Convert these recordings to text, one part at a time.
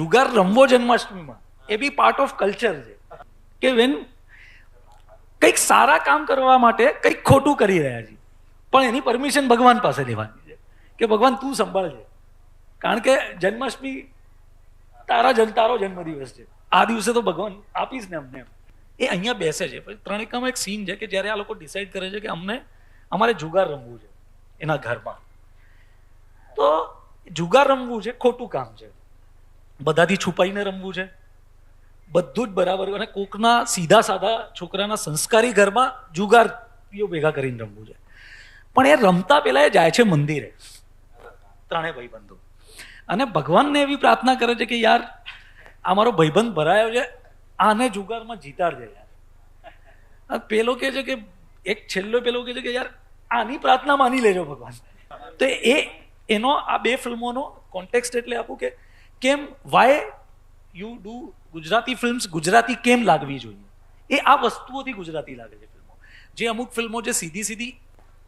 જુગાર રમવો જન્માષ્ટમીમાં. એ બી પાર્ટ ઓફ કલ્ચર છે. કે વેન કંઈક સારા કામ કરવા માટે કંઈક ખોટું કરી રહ્યા છીએ. પણ એની પરમિશન ભગવાન પાસે લેવાની છે. કે ભગવાન, તું સંભાળજે. કારણ કે જન્માષ્ટમી તારા જન તારો જન્મદિવસ છે. આ દિવસે તો ભગવાન આપીશ ને અમને. એ અહીંયા બેસે છે. પછી ત્રણેકામાં એક સીન છે કે જ્યારે આ લોકો ડિસાઈડ કરે છે કે અમને, અમારે જુગાર રમવું છે એના ઘરમાં. તો જુગાર રમવું છે, ખોટું કામ છે. બધાથી છુપાઈને રમવું છે. બધું જ બરાબર અને કોકના સીધા સાધા છોકરાના સંસ્કારી ઘરમાં જુગારીઓ ભેગા કરીને રમવું છે. પણ એ રમતા પહેલાં એ જાય છે મંદિરે. ત્રણેય ભાઈબંધો. અને ભગવાનને એવી પ્રાર્થના કરે છે કે યાર, આ મારો ભાઈબંધ ભરાયો છે, આને જુગારમાં જીતાડજે યાર. પેલો કહે છે કે, એક છેલ્લો પેલો કહે છે કે યાર, આની પ્રાર્થના માની લેજો ભગવાન. તો એ એનો, આ બે ફિલ્મોનો કોન્ટેક્સ્ટ એટલે આપું કે કેમ? Why you do Gujarati films Gujarati કેમ લાગવી જોઈએ? એ આ વસ્તુઓથી ગુજરાતી લાગે છે ફિલ્મો. જે અમુક ફિલ્મો જે સીધી સીધી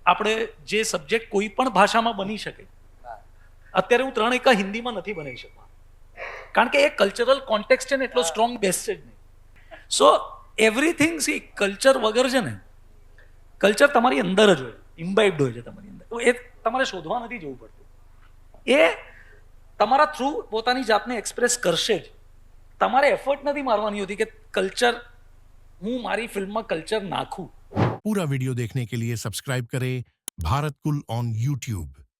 આપણે જે સબ્જેક્ટ કોઈ પણ ભાષામાં બની શકે. અત્યારે હું ત્રણ એકા હિન્દીમાં નથી બનાવી શકવા કારણ કે એ કલ્ચરલ કોન્ટેક્સ્ટ છે ને એટલો સ્ટ્રોંગ બેસ છે જ નહીં. સો એવરીથિંગ સી કલ્ચર વગર છે ને કલ્ચર તમારી અંદર જ હોય. ઇમ્બાઇબ્ડ હોય છે તમારી અંદર. એ તમારે શોધવા નથી જવું પડતું. એ તમારા થ્રુ પોતાની જાતને એક્સપ્રેસ કરશે જ તમારે એફર્ટ નથી મારવાની હોતી કે કલ્ચર હું મારી ફિલ્મમાં કલ્ચર નાખું पूरा वीडियो देखने के लिए सब्सक्राइब करें भारत कुल ऑन यूट्यूब